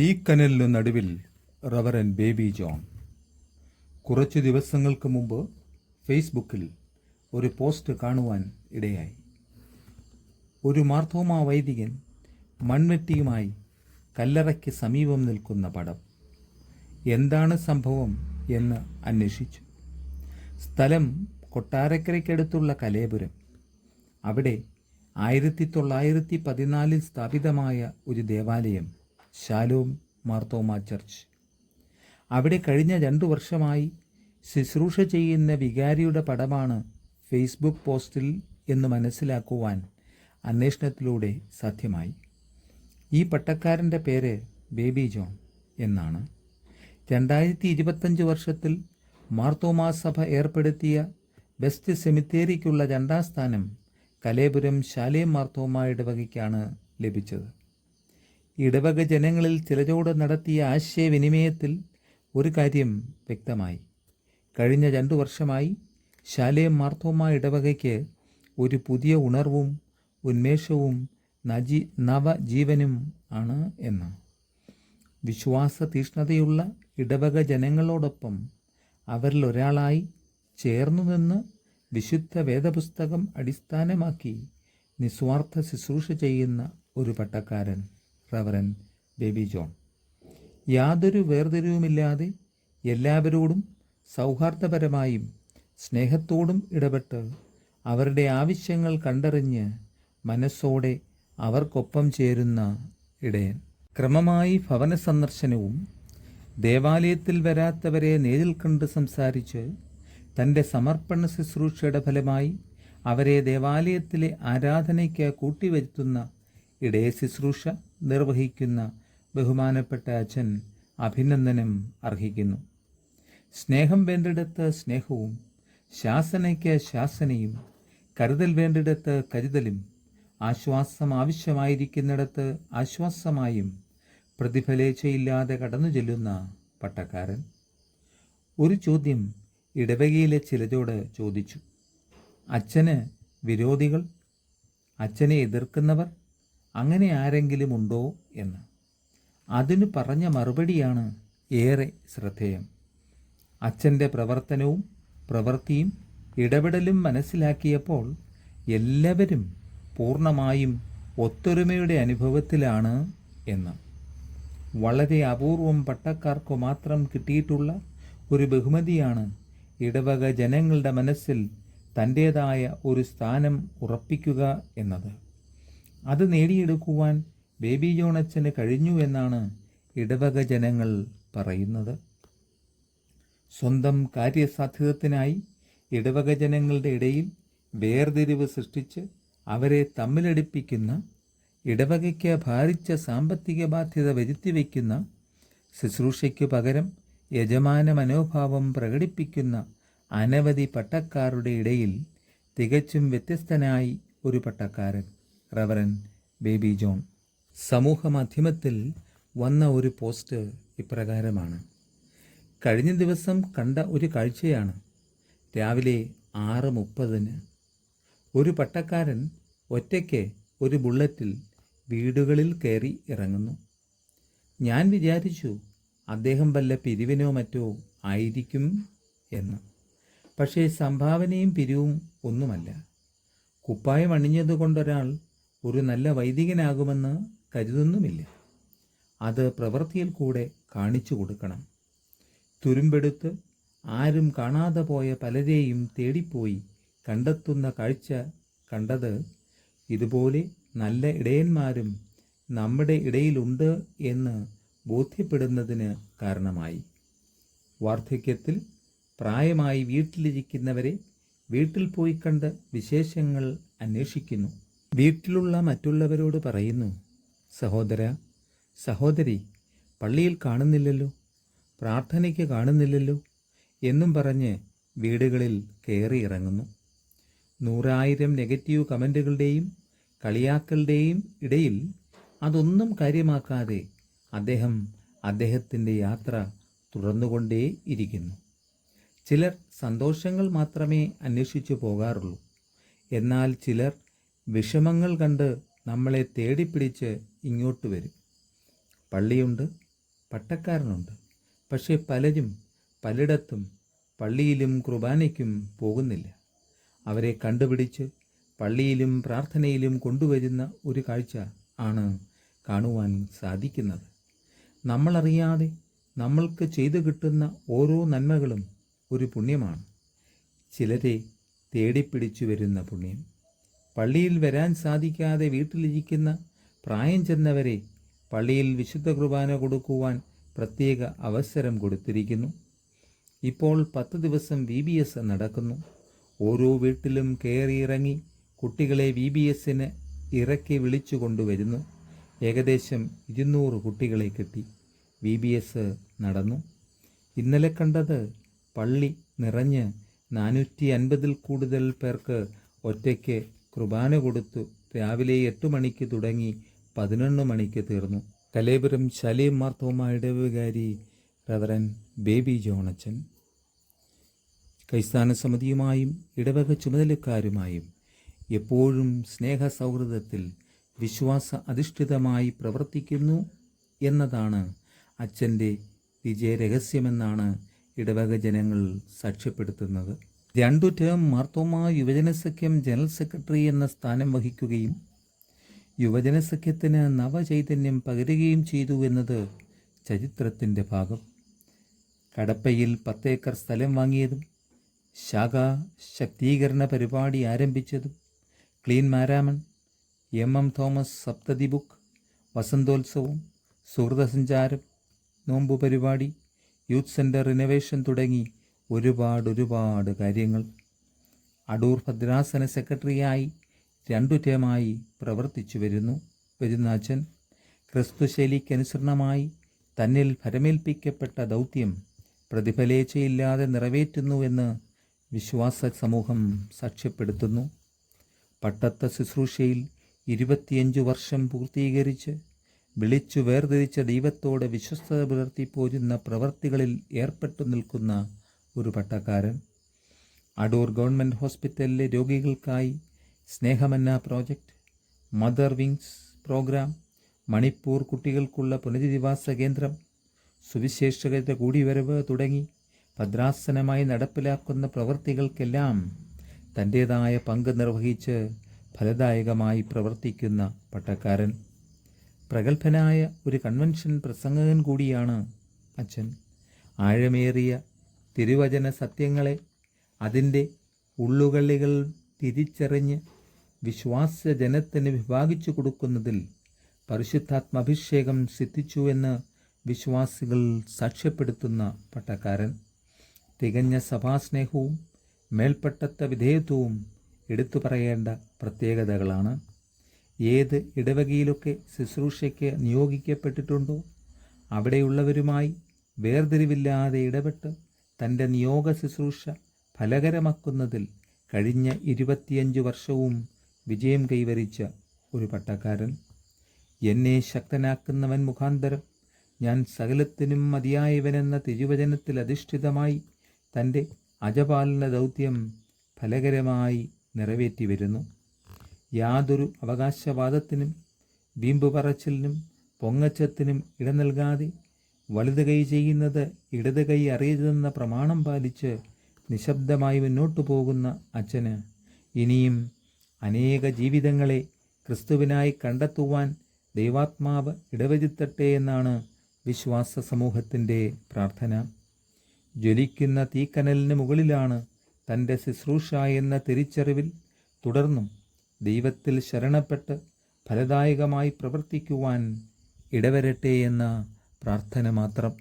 തീക്കനലിനു നടുവിൽ reverend Baby John. കുറച്ചു ദിവസങ്ങൾക്ക് മുമ്പ് ഫേസ്ബുക്കിൽ ഒരു പോസ്റ്റ് കാണുവാൻ ഇടയായി. ഒരു മാർത്തോമാ വൈദികൻ മൺവെട്ടിയുമായി കല്ലറയ്ക്ക് സമീപം നിൽക്കുന്ന പടം. എന്താണ് സംഭവം എന്ന് അന്വേഷിച്ചു. സ്ഥലം കൊട്ടാരക്കരയ്ക്കടുത്തുള്ള കലേപുരം. അവിടെ ആയിരത്തി തൊള്ളായിരത്തി പതിനാലിൽ സ്ഥാപിതമായ ഒരു ദേവാലയം ശാലോം മാർത്തോമ ചർച്ച്. അവിടെ കഴിഞ്ഞ രണ്ടു വർഷമായി ശുശ്രൂഷ ചെയ്യുന്ന വികാരിയുടെ പടമാണ് ഫേസ്ബുക്ക് പോസ്റ്റിൽ എന്ന് മനസ്സിലാക്കുവാൻ അന്വേഷണത്തിലൂടെ സാധ്യമായി. ഈ പട്ടക്കാരന്റെ പേര് ബേബി ജോൺ എന്നാണ്. രണ്ടായിരത്തി ഇരുപത്തഞ്ച് വർഷത്തിൽ മാർത്തോമാ സഭ ഏർപ്പെടുത്തിയ ബെസ്റ്റ് സെമിത്തേരിക്കുള്ള രണ്ടാം സ്ഥാനം കലേപുരം ശാലേം മാർത്തോമായുടെ വകയ്ക്കാണ് ലഭിച്ചത്. ഇടവക ജനങ്ങളിൽ ചിലരോട് നടത്തിയ ആശയവിനിമയത്തിൽ ഒരു കാര്യം വ്യക്തമായി. കഴിഞ്ഞ രണ്ടു വർഷമായി ശാലേം മാർത്തോമ ഇടവകയ്ക്ക് ഒരു പുതിയ ഉണർവും ഉന്മേഷവും നജി നവജീവനും ആണ് എന്ന്. വിശ്വാസ തീഷ്ണതയുള്ള ഇടവക ജനങ്ങളോടൊപ്പം അവരിൽ ഒരാളായി ചേർന്നു നിന്ന് വിശുദ്ധ വേദപുസ്തകം അടിസ്ഥാനമാക്കി നിസ്വാർത്ഥ ശുശ്രൂഷ ചെയ്യുന്ന ഒരു പട്ടക്കാരൻ. Reverend Baby John. യാതൊരു വേർതിരിവുമില്ലാതെ എല്ലാവരോടും സൗഹാർദ്ദപരമായും സ്നേഹത്തോടും ഇടപെട്ട് അവരുടെ ആവശ്യങ്ങൾ കണ്ടറിഞ്ഞ് മനസ്സോടെ അവർക്കൊപ്പം ചേരുന്ന ഇടയൻ. ക്രമമായി ഭവന സന്ദർശനവും ദേവാലയത്തിൽ വരാത്തവരെ നേരിൽ കണ്ട് സംസാരിച്ച് തന്റെ സമർപ്പണ ശുശ്രൂഷയുടെ ഫലമായി അവരെ ദേവാലയത്തിലെ ആരാധനയ്ക്ക് കൂട്ടിവരുത്തുന്ന ഇടയ ശുശ്രൂഷ നിർവഹിക്കുന്ന ബഹുമാനപ്പെട്ട അച്ഛൻ അഭിനന്ദനം അർഹിക്കുന്നു. സ്നേഹം വേണ്ടിടത്ത് സ്നേഹവും ശാസനയ്ക്ക് ശാസനയും കരുതൽ വേണ്ടിടത്ത് കരുതലും ആശ്വാസം ആവശ്യമായിരിക്കുന്നിടത്ത് ആശ്വാസമായും പ്രതിഫലേച്ഛയില്ലാതെ കടന്നു ചെല്ലുന്ന പട്ടക്കാരൻ. ഒരു ചോദ്യം ഇടവകയിലെ ചിലരോട് ചോദിച്ചു. അച്ഛന് വിരോധികൾ അച്ഛനെ എതിർക്കുന്നവർ അങ്ങനെ ആരെങ്കിലും ഉണ്ടോ എന്ന്. അതിന് പറഞ്ഞ മറുപടിയാണ് ഏറെ ശ്രദ്ധേയം. അച്ഛന്റെ പ്രവർത്തനവും പ്രവൃത്തിയും ഇടപെടലും മനസ്സിലാക്കിയപ്പോൾ എല്ലാവരും പൂർണമായും ഒത്തൊരുമയുടെ അനുഭവത്തിലാണ് എന്ന്. വളരെ അപൂർവം പട്ടക്കാർക്കു മാത്രം കിട്ടിയിട്ടുള്ള ഒരു ബഹുമതിയാണ് ഇടവക ജനങ്ങളുടെ മനസ്സിൽ തന്റേതായ ഒരു സ്ഥാനം ഉറപ്പിക്കുക എന്നത്. അത് നേടിയെടുക്കുവാൻ ബേബി ജോണച്ചന് കഴിഞ്ഞു എന്നാണ് ഇടവക ജനങ്ങൾ പറയുന്നത്. സ്വന്തം കാര്യസാധ്യതത്തിനായി ഇടവക ജനങ്ങളുടെ ഇടയിൽ വേർതിരിവ് സൃഷ്ടിച്ച് അവരെ തമ്മിലടിപ്പിക്കുന്ന ഇടവകയ്ക്ക് ഭാരിച്ച സാമ്പത്തിക ബാധ്യത വരുത്തിവെക്കുന്ന ശുശ്രൂഷയ്ക്കു പകരം യജമാന മനോഭാവം പ്രകടിപ്പിക്കുന്ന അനവധി പട്ടക്കാരുടെ ഇടയിൽ തികച്ചും വ്യത്യസ്തനായി ഒരു പട്ടക്കാരൻ. Reverend Baby John. സമൂഹ മാധ്യമത്തിൽ വന്ന ഒരു പോസ്റ്റ് ഇപ്രകാരമാണ്. കഴിഞ്ഞ ദിവസം കണ്ട ഒരു കാഴ്ചയാണ്. രാവിലെ ആറ് മുപ്പതിന്. ഒരു പട്ടക്കാരൻ ഒറ്റയ്ക്ക് ഒരു ബുള്ളറ്റിൽ വീടുകളിൽ കയറി ഇറങ്ങുന്നു. ഞാൻ വിചാരിച്ചു അദ്ദേഹം വല്ല പിരിവിനോ മറ്റോ ആയിരിക്കും എന്ന്. പക്ഷേ സംഭാവനയും പിരിവും ഒന്നുമല്ല. കുപ്പായം അണിഞ്ഞതുകൊണ്ടൊരാൾ ഒരു നല്ല വൈദികനാകുമെന്ന് കരുതുന്നുമില്ല. അത് പ്രവൃത്തിയിൽ കൂടെ കാണിച്ചു കൊടുക്കണം. തുരുമ്പെടുത്ത് ആരും കാണാതെ പോയ പലരെയും തേടിപ്പോയി കണ്ടെത്തുന്ന കാഴ്ച കണ്ടത് ഇതുപോലെ നല്ല ഇടയന്മാരും നമ്മുടെ ഇടയിലുണ്ട് എന്ന് ബോധ്യപ്പെടുന്നതിന് കാരണമായി. വാർദ്ധക്യത്തിൽ പ്രായമായി വീട്ടിലിരിക്കുന്നവരെ വീട്ടിൽ പോയി കണ്ട് വിശേഷങ്ങൾ അന്വേഷിക്കുന്നു. വീട്ടിലുള്ള മറ്റുള്ളവരോട് പറയുന്നു സഹോദര സഹോദരി പള്ളിയിൽ കാണുന്നില്ലല്ലോ പ്രാർത്ഥനയ്ക്ക് കാണുന്നില്ലല്ലോ എന്നും പറഞ്ഞ് വീടുകളിൽ കയറി ഇറങ്ങുന്നു. നൂറായിരം നെഗറ്റീവ് കമന്റുകളുടെയും കളിയാക്കളുടെയും ഇടയിൽ അതൊന്നും കാര്യമാക്കാതെ അദ്ദേഹം അദ്ദേഹത്തിന്റെ യാത്ര തുടർന്നുകൊണ്ടേ ഇരിക്കുന്നു. ചിലർ സന്തോഷങ്ങൾ മാത്രമേ അന്വേഷിച്ചു പോകാറുള്ളൂ. എന്നാൽ ചിലർ വിഷമങ്ങൾ കണ്ട് നമ്മളെ തേടിപ്പിടിച്ച് ഇങ്ങോട്ട് വരും. പള്ളിയുണ്ട് പട്ടക്കാരനുണ്ട്. പക്ഷേ പലരും പലയിടത്തും പള്ളിയിലും കുർബാനയ്ക്കും പോകുന്നില്ല. അവരെ കണ്ടുപിടിച്ച് പള്ളിയിലും പ്രാർത്ഥനയിലും കൊണ്ടുവരുന്ന ഒരു കാഴ്ച ആണ് കാണുവാൻ സാധിക്കുന്നത്. നമ്മളറിയാതെ നമ്മൾക്ക് ചെയ്തു കിട്ടുന്ന ഓരോ നന്മകളും ഒരു പുണ്യമാണ്. ചിലരെ തേടിപ്പിടിച്ചു വരുന്ന പുണ്യം. പള്ളിയിൽ വരാൻ സാധിക്കാതെ വീട്ടിലിരിക്കുന്ന പ്രായം ചെന്നവരെ പള്ളിയിൽ വിശുദ്ധ കുർബാന കൊടുക്കുവാൻ പ്രത്യേക അവസരം കൊടുത്തിരിക്കുന്നു. ഇപ്പോൾ പത്ത് ദിവസം വി ബി എസ് നടക്കുന്നു. ഓരോ വീട്ടിലും കയറിയിറങ്ങി കുട്ടികളെ വി ബി എസിന് ഇറക്കി വിളിച്ചു കൊണ്ടുവരുന്നു. ഏകദേശം ഇരുന്നൂറ് കുട്ടികളെ കിട്ടി. വി ബി എസ് നടന്നു. ഇന്നലെ കണ്ടത് പള്ളി നിറഞ്ഞ് നാനൂറ്റി അൻപതിൽ കൂടുതൽ പേർക്ക് ഒറ്റയ്ക്ക് കുർബാന കൊടുത്തു. രാവിലെ എട്ട് മണിക്ക് തുടങ്ങി പതിനൊന്ന് മണിക്ക് തീർന്നു. കലേപുരം ശലീം മാർത്തോമ ഇടവുകാരി റവറൻ ബേബി ജോണച്ചൻ. കൈസ്ഥാന സമിതിയുമായും ഇടവക ചുമതലക്കാരുമായും എപ്പോഴും സ്നേഹ സൗഹൃദത്തിൽ വിശ്വാസ അധിഷ്ഠിതമായി പ്രവർത്തിക്കുന്നു എന്നതാണ് അച്ഛന്റെ വിജയരഹസ്യമെന്നാണ് ഇടവക ജനങ്ങൾ സാക്ഷ്യപ്പെടുത്തുന്നത്. രണ്ടു ടേം മാർത്തോമ യുവജന സഖ്യം ജനറൽ സെക്രട്ടറി എന്ന സ്ഥാനം വഹിക്കുകയും യുവജന സഖ്യത്തിന് നവചൈതന്യം പകരുകയും ചെയ്തു എന്നത് ചരിത്രത്തിന്റെ ഭാഗം. കടപ്പയിൽ പത്തേക്കർ സ്ഥലം വാങ്ങിയതും ശാഖ ശക്തീകരണ പരിപാടി ആരംഭിച്ചതും clean Maramon M M Thomas സപ്തതി book വസന്തോത്സവം സുഹൃതസഞ്ചാരം നോമ്പ് പരിപാടി യൂത്ത് സെന്റർ റിനോവേഷൻ തുടങ്ങി ഒരുപാട് ഒരുപാട് കാര്യങ്ങൾ. അടൂർ ഭദ്രാസന സെക്രട്ടറിയായി രണ്ടു ടേമായി പ്രവർത്തിച്ചു വരുന്നു. വരുന്ന ക്രിസ്തുശൈലിക്കനുസരണമായി തന്നിൽ ഫലമേൽപ്പിക്കപ്പെട്ട ദൗത്യം പ്രതിഫലേച്ചയില്ലാതെ നിറവേറ്റുന്നുവെന്ന് വിശ്വാസ സമൂഹം സാക്ഷ്യപ്പെടുത്തുന്നു. പട്ടത്ത ശുശ്രൂഷയിൽ ഇരുപത്തിയഞ്ചു വർഷം പൂർത്തീകരിച്ച് വിളിച്ചു വേർതിരിച്ച ദൈവത്തോട് വിശ്വസ്തത പുലർത്തി പോരുന്ന പ്രവർത്തികളിൽ ഏർപ്പെട്ടു നിൽക്കുന്ന ഒരു പട്ടക്കാരൻ. അടൂർ ഗവൺമെന്റ് ഹോസ്പിറ്റലിലെ രോഗികൾക്കായി സ്നേഹമന്ന project mother wings program Manipur കുട്ടികൾക്കുള്ള പുനരധിവാസ കേന്ദ്രം സുവിശേഷകരുടെ കൂടിവരവ് തുടങ്ങി ഭദ്രാസനമായി നടപ്പിലാക്കുന്ന പ്രവൃത്തികൾക്കെല്ലാം തന്റേതായ പങ്ക് നിർവഹിച്ച് ഫലദായകമായി പ്രവർത്തിക്കുന്ന പട്ടക്കാരൻ. പ്രഗത്ഭനായ ഒരു കൺവെൻഷൻ പ്രസംഗകൻ കൂടിയാണ് അച്ഛൻ. ആഴമേറിയ തിരുവചന സത്യങ്ങളെ അതിന്റെ ഉള്ളുകളികൾ തിരിച്ചറിഞ്ഞ് വിശ്വാസ ജനത്തിന് വിഭാഗിച്ചു കൊടുക്കുന്നതിൽ പരിശുദ്ധാത്മാഭിഷേകം സിദ്ധിച്ചുവെന്ന് വിശ്വാസികൾ സാക്ഷ്യപ്പെടുത്തുന്ന പട്ടക്കാരൻ. തികഞ്ഞ സഭാസ്നേഹവും മേൽപ്പെട്ടത്ത വിധേയത്വവും എടുത്തു പറയേണ്ട പ്രത്യേകതകളാണ്. ഏത് ഇടവകയിലൊക്കെ ശുശ്രൂഷയ്ക്ക് നിയോഗിക്കപ്പെട്ടിട്ടുണ്ടോ അവിടെയുള്ളവരുമായി വേർതിരിവില്ലാതെ ഇടപെട്ട് തന്റെ നിയോഗ ശുശ്രൂഷ ഫലകരമാക്കുന്നതിൽ കഴിഞ്ഞ ഇരുപത്തിയഞ്ച് വർഷവും വിജയം കൈവരിച്ച ഒരു പട്ടക്കാരൻ. എന്നെ ശക്തനാക്കുന്നവൻ മുഖാന്തരം ഞാൻ സകലത്തിനും മതിയായവനെന്ന തിരുവചനത്തിൽ അധിഷ്ഠിതമായി തന്റെ അജപാലന ദൗത്യം ഫലകരമായി നിറവേറ്റി വരുന്നു. യാതൊരു അവകാശവാദത്തിനും വീമ്പ് പറച്ചിലിനും പൊങ്ങച്ചത്തിനും ഇട നൽകാതെ വലത് കൈ ചെയ്യുന്നത് ഇടത് കൈ അറിയരുതെന്ന പ്രമാണം പാലിച്ച് നിശബ്ദമായി മുന്നോട്ടു പോകുന്ന അച്ഛന് ഇനിയും അനേക ജീവിതങ്ങളെ ക്രിസ്തുവിനായി കണ്ടെത്തുവാൻ ദൈവാത്മാവ് ഇടവരുത്തട്ടെ എന്നാണ് വിശ്വാസ സമൂഹത്തിന്റെ പ്രാർത്ഥന. ജ്വലിക്കുന്ന തീക്കനലിന് മുകളിലാണ് തന്റെ ശുശ്രൂഷ എന്ന തിരിച്ചറിവിൽ തുടർന്നും ദൈവത്തിൽ ശരണപ്പെട്ട് ഫലദായകമായി പ്രവർത്തിക്കുവാൻ ഇടവരട്ടെ എന്ന പ്രാർത്ഥന മാത്രം